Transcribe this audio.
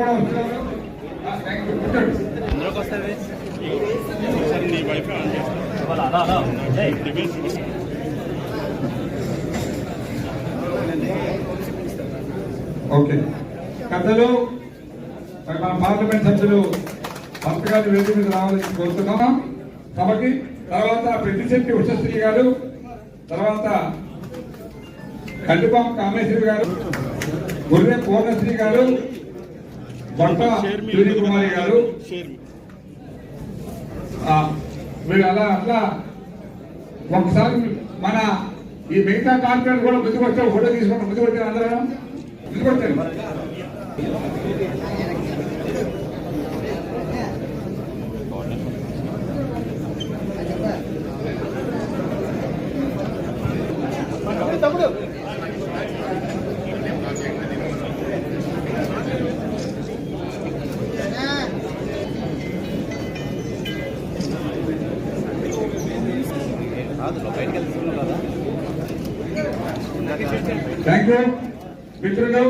కథలు ఓకే మన పార్లమెంట్ సభ్యులు భక్త గారు వేదిక మీద రావాలని కోరుతున్నాం. సభకి తర్వాత ప్రతిశక్తి ఉషశ్రీ గారు తర్వాత కందిపాం కామేశ్వరి గారు గుర్రె పూర్ణశ్రీ గారు సూర్య కుమారి గారు మీరు అలా అట్లా ఒకసారి మన ఈ మిగతా కార్పొరేట్ కూడా ముందుకు వచ్చే ఫోటో తీసుకుంటాం ముందుకు వచ్చారు అందరం ముందుకు వచ్చారు థ్యాంక్ యూ మిత్రులు